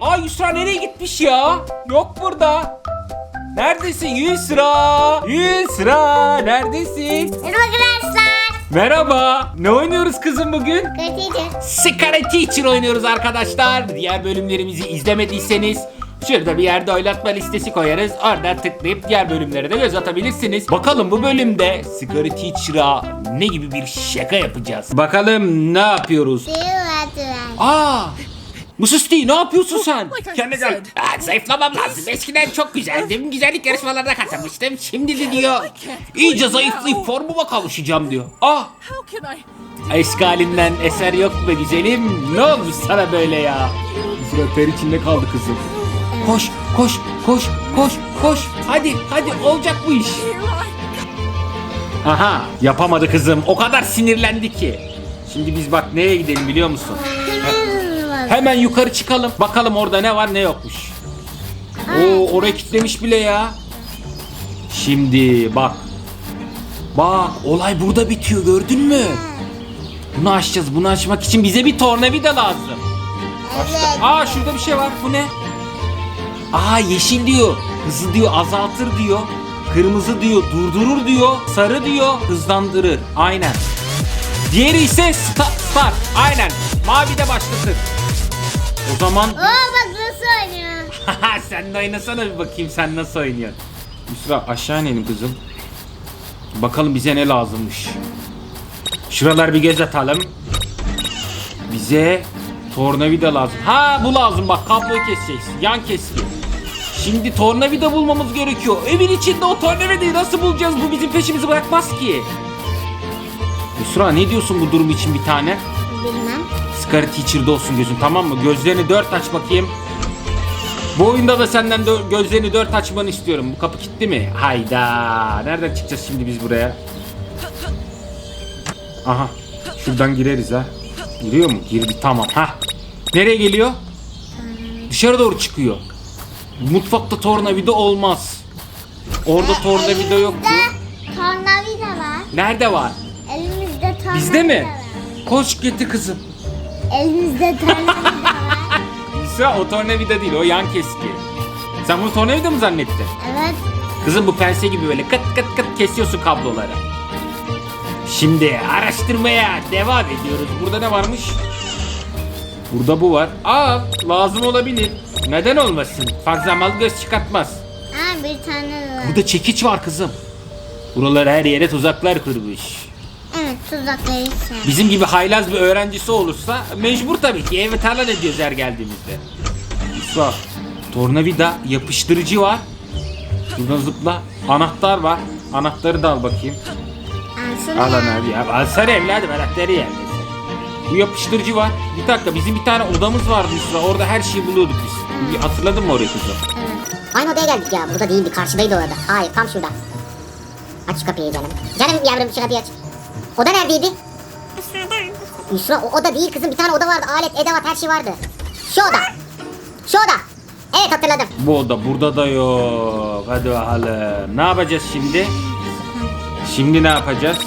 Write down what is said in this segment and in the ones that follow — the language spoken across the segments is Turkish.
Aa Yusra nereye gitmiş ya? Yok burada. Neredesin Yusra? Yusra neredesin? Merhaba arkadaşlar. Merhaba. Ne oynuyoruz kızım bugün? Kötüydü. Sigara Teacher oynuyoruz arkadaşlar. Diğer bölümlerimizi izlemediyseniz şurada bir yerde oynatma listesi koyarız. Oradan tıklayıp diğer bölümlere de göz atabilirsiniz. Bakalım bu bölümde Sigara Teacher'a ne gibi bir şaka yapacağız. Bakalım ne yapıyoruz? Aa! Mususti ne yapıyorsun sen? Kendine gel. Aa, zayıflamam lazım. Eskiden çok güzeldim. Güzellik yarışmalarına katılmıştım. Şimdi de diyor iyice zayıflayıp formuma kavuşacağım diyor. Ah! Eski halinden eser yok be güzelim. Ne olmuş sana böyle ya? Sıra ter içinde kaldı kızım. Koş, koş, koş, koş, koş. Hadi, hadi olacak bu iş. Aha, yapamadı kızım. O kadar sinirlendi ki. Şimdi biz bak nereye gidelim biliyor musun? Hemen yukarı çıkalım. Bakalım orada ne var ne yokmuş. Oo, oraya kilitlemiş bile ya. Şimdi bak. Bak olay burada bitiyor gördün mü? Bunu açacağız. Bunu açmak için bize bir tornavida lazım. Evet. Aa şurada bir şey var. Bu ne? Aa yeşil diyor. Hızı diyor azaltır diyor. Kırmızı diyor durdurur diyor. Sarı diyor hızlandırır. Aynen. Diğeri ise sta- start. Aynen. Mavi de başlatır. O zaman Oo bak nasıl oynuyor. sen de oynasana bir bakayım sen nasıl oynuyorsun. Yusra aşağı inelim kızım. Bakalım bize ne lazımmış. Şuralar bir göz atalım. Bize tornavida lazım. Ha bu lazım bak kabloyu keseceğiz. Yan keski. Şimdi tornavida bulmamız gerekiyor. Evin içinde o tornavidayı nasıl bulacağız? Bu bizim peşimizi bırakmaz ki. Yusra ne diyorsun bu durum için bir tane? Bilmem. Scar Teacher'da olsun gözün tamam mı? Gözlerini dört aç bakayım. Bu oyunda da senden dö- gözlerini dört açmanı istiyorum. Bu kapı kilitli mi? Hayda. Nereden çıkacağız şimdi biz buraya? Aha. Şuradan gireriz ha. Giriyor mu? Girdi tamam. Ha. Nereye geliyor? Dışarı doğru çıkıyor. Mutfakta tornavida olmaz. Orada tornavida yoktu. Elimizde tornavida var. Nerede var? Elimizde tornavida Bizde mi? var. Koş getir kızım. Elimizde tornavida var. İsra o tornavida değil o yan keski. Sen bunu tornavida mı zannettin? Evet. Kızım bu pense gibi böyle kıt kıt kıt kesiyorsun kabloları. Şimdi araştırmaya devam ediyoruz. Burada ne varmış? Burada bu var. Aa lazım olabilir. Neden olmasın? Fazla mal göz çıkartmaz. Ha bir tane var. Burada çekiç var kızım. Buralar her yere tuzaklar kurmuş. Tuzakları. Bizim gibi haylaz bir öğrencisi olursa mecbur tabii ki evi talan ediyoruz her geldiğimizde. Yusuf, tornavida, yapıştırıcı var. Şuradan zıpla. Anahtar var. Anahtarı da al bakayım. Alsana Al ya. abi ya. Alsana evladım anahtarı yer. Bu yapıştırıcı var. Bir dakika bizim bir tane odamız vardı Yusuf. Orada her şeyi buluyorduk biz. Hatırladın mı orayı kızım? Aynı odaya geldik ya. Burada değildi. Karşıdaydı orada. Hayır tam şurada. Aç şu kapıyı canım. Canım yavrum şu kapıyı aç. Oda neredeydi? Yusra o oda değil kızım. Bir tane oda vardı. Alet, edevat her şey vardı. Şu oda. Şu oda. Evet hatırladım. Bu oda burada da yok. Hadi bakalım. Ne yapacağız şimdi? Şimdi ne yapacağız?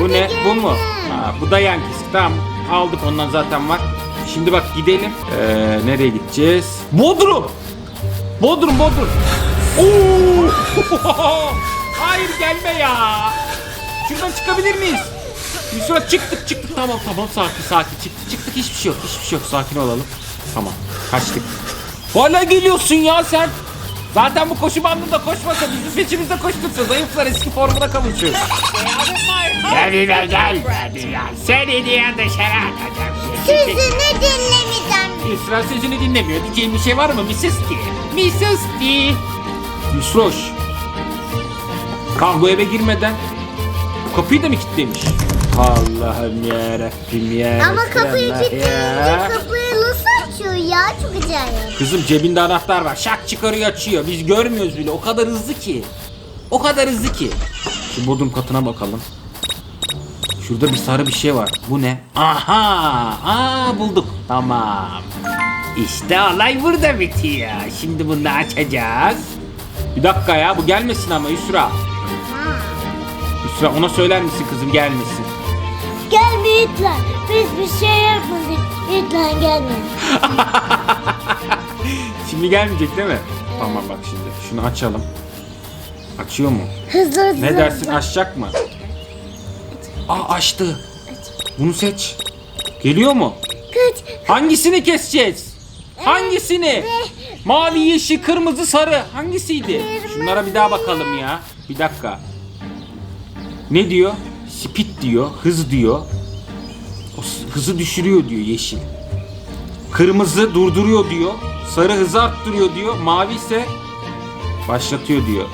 Bu ne? Bu mu? Ha, bu da yan kesik. Tamam. Aldık ondan zaten var. Şimdi bak gidelim. Ee, nereye gideceğiz? Bodrum. Bodrum, Bodrum. Oo! Hayır gelme ya. Şuradan çıkabilir miyiz? Yusra çıktık çıktık tamam tamam sakin sakin çıktık çıktık hiçbir şey yok hiçbir şey yok sakin olalım. Tamam kaçtık. Hala geliyorsun ya sen. Zaten bu koşu bandında koşmasa bizim peşimizde koştursa zayıflar eski formuna kavuşuyor. Gel gel gel. Seni diye dışarı atacağım. Sözünü dinlemeyeceğim. Yusra sözünü dinlemiyor. Diyeceğim bir şey var mı Mrs. D? Mrs. D. Yusroş. Kan bu eve girmeden kapıyı da mı kilitlemiş? Allah'ım ya Rabbim ya. Ama kapıyı Resulallah kilitleyince kapıyı nasıl açıyor ya? Çok acayip. Kızım cebinde anahtar var. Şak çıkarıyor açıyor. Biz görmüyoruz bile. O kadar hızlı ki. O kadar hızlı ki. Şu bodrum katına bakalım. Şurada bir sarı bir şey var. Bu ne? Aha! Aa bulduk. Tamam. İşte olay burada bitiyor. Şimdi bunu da açacağız. Bir dakika ya bu gelmesin ama Yusra. Yusra ona söyler misin kızım gelmesin. Gel büyükler. Biz bir şey yapmadık. Lütfen gelme. Şimdi gelmeyecek değil mi? Tamam bak şimdi. Şunu açalım. Açıyor mu? Hızlı hızlı. Ne dersin açacak mı? Aa açtı. Bunu seç. Geliyor mu? Kaç. Hangisini keseceğiz? Hangisini? Mavi, yeşil, kırmızı, sarı. Hangisiydi? Şunlara bir daha bakalım ya. Bir dakika. Ne diyor? Speed diyor, hız diyor. O hızı düşürüyor diyor yeşil. Kırmızı durduruyor diyor. Sarı hızı arttırıyor diyor. Mavi ise başlatıyor diyor.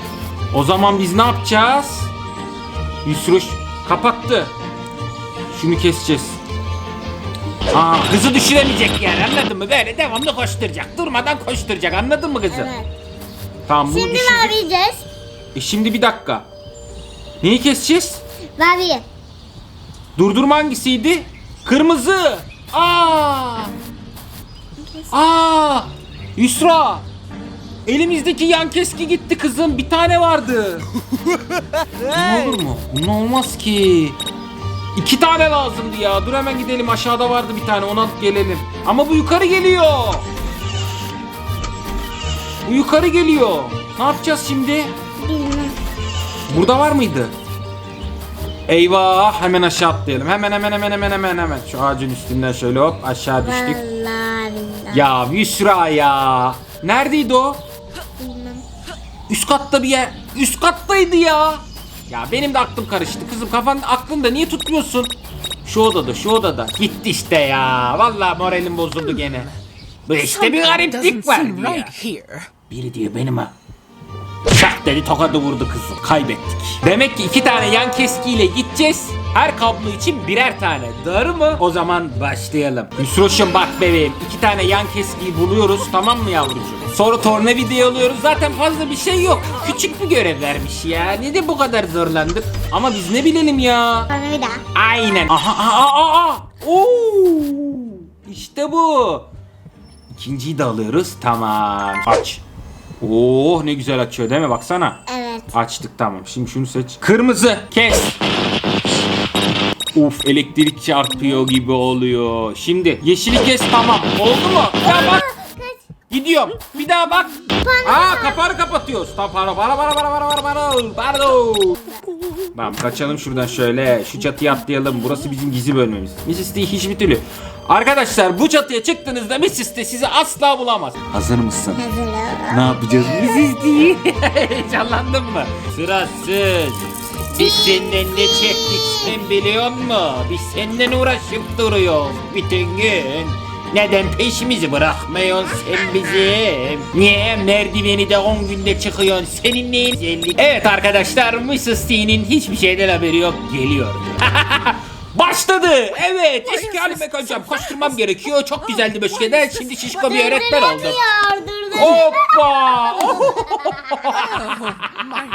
O zaman biz ne yapacağız? Yusruş kapattı. Şunu keseceğiz. Aa, hızı düşüremeyecek yani anladın mı? Böyle devamlı koşturacak. Durmadan koşturacak anladın mı kızım? Evet. Tamam bunu Şimdi mavi yiyeceğiz. E şimdi bir dakika. Neyi keseceğiz? Mavi. Durdurma hangisiydi? Kırmızı. Aa! Aa! Yusra! Elimizdeki yan keski gitti kızım. Bir tane vardı. ne olur mu? Bunun olmaz ki. İki tane lazımdı ya. Dur hemen gidelim. Aşağıda vardı bir tane. Onu alıp gelelim. Ama bu yukarı geliyor. Bu yukarı geliyor. Ne yapacağız şimdi? Bilmem. Burada var mıydı? Eyvah hemen aşağı atlayalım. Hemen hemen hemen hemen hemen hemen. Şu ağacın üstünden şöyle hop aşağı düştük. Vallahi billahi. Ya Yusra ya. Neredeydi o? Bilmem. Üst katta bir yer. Üst kattaydı ya. Ya benim de aklım karıştı. Kızım kafan aklında niye tutmuyorsun? Şu odada şu odada. Gitti işte ya. Vallahi moralim bozuldu gene. Bu işte bir gariplik var ya. right here. Biri diyor benim Şak dedi tokadı vurdu kızım. Kaybettik. Demek ki iki tane yan keskiyle gideceğiz. Her kablo için birer tane. Doğru mu? O zaman başlayalım. Yusroş'um bak bebeğim. iki tane yan keskiyi buluyoruz tamam mı yavrucuğum? Sonra tornavidayı alıyoruz. Zaten fazla bir şey yok. Küçük bir görev vermiş ya. Ne de bu kadar zorlandık. Ama biz ne bilelim ya. Daha. Aynen. Aha aha aha. aha. Oo! İşte bu. İkinciyi de alıyoruz. Tamam. Aç. Oh ne güzel açıyor değil mi? Baksana. Evet. Açtık tamam. Şimdi şunu seç. Kırmızı. Kes. Uf elektrik çarpıyor gibi oluyor. Şimdi yeşili kes tamam. Oldu mu? Ya bak. Gidiyorum. Bir daha bak. Aa kapağını kapatıyoruz. Tamam para para para para para para para pardon. Tamam kaçalım şuradan şöyle. Şu çatıya atlayalım. Burası bizim gizli bölmemiz. Mrs. D hiçbir türlü. Arkadaşlar bu çatıya çıktığınızda Mrs. D sizi asla bulamaz. Hazır mısın? Hazırım. Ne yapacağız Mrs. D? Heyecanlandın mı? Sırasız. Biz senden ne çektik sen biliyor musun? Biz senden uğraşıp duruyoruz bütün gün. Neden peşimizi bırakmıyorsun sen bizim? Niye merdiveni de 10 günde çıkıyorsun? Senin neyin güzellik? Evet arkadaşlar Mrs. T'nin hiçbir şeyden haberi yok. Geliyor. Başladı. Evet. Eski halime koyacağım. Koşturmam gerekiyor. Çok güzeldi böşkeden. Şimdi şişko bir öğretmen oldum. Hoppa. My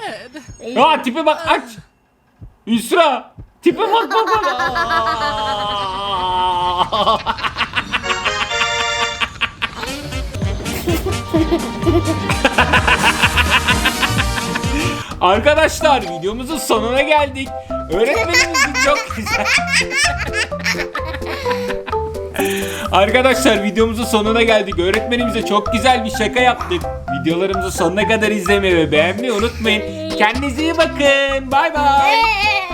head. Ya tipe bak aç. Yusra. Tipe bak bak bak. Arkadaşlar videomuzun sonuna geldik. Öğretmenimizin çok güzel. Arkadaşlar videomuzun sonuna geldik. Öğretmenimize çok güzel bir şaka yaptık. Videolarımızı sonuna kadar izlemeyi ve beğenmeyi unutmayın. Kendinize iyi bakın. Bay bay. Ee,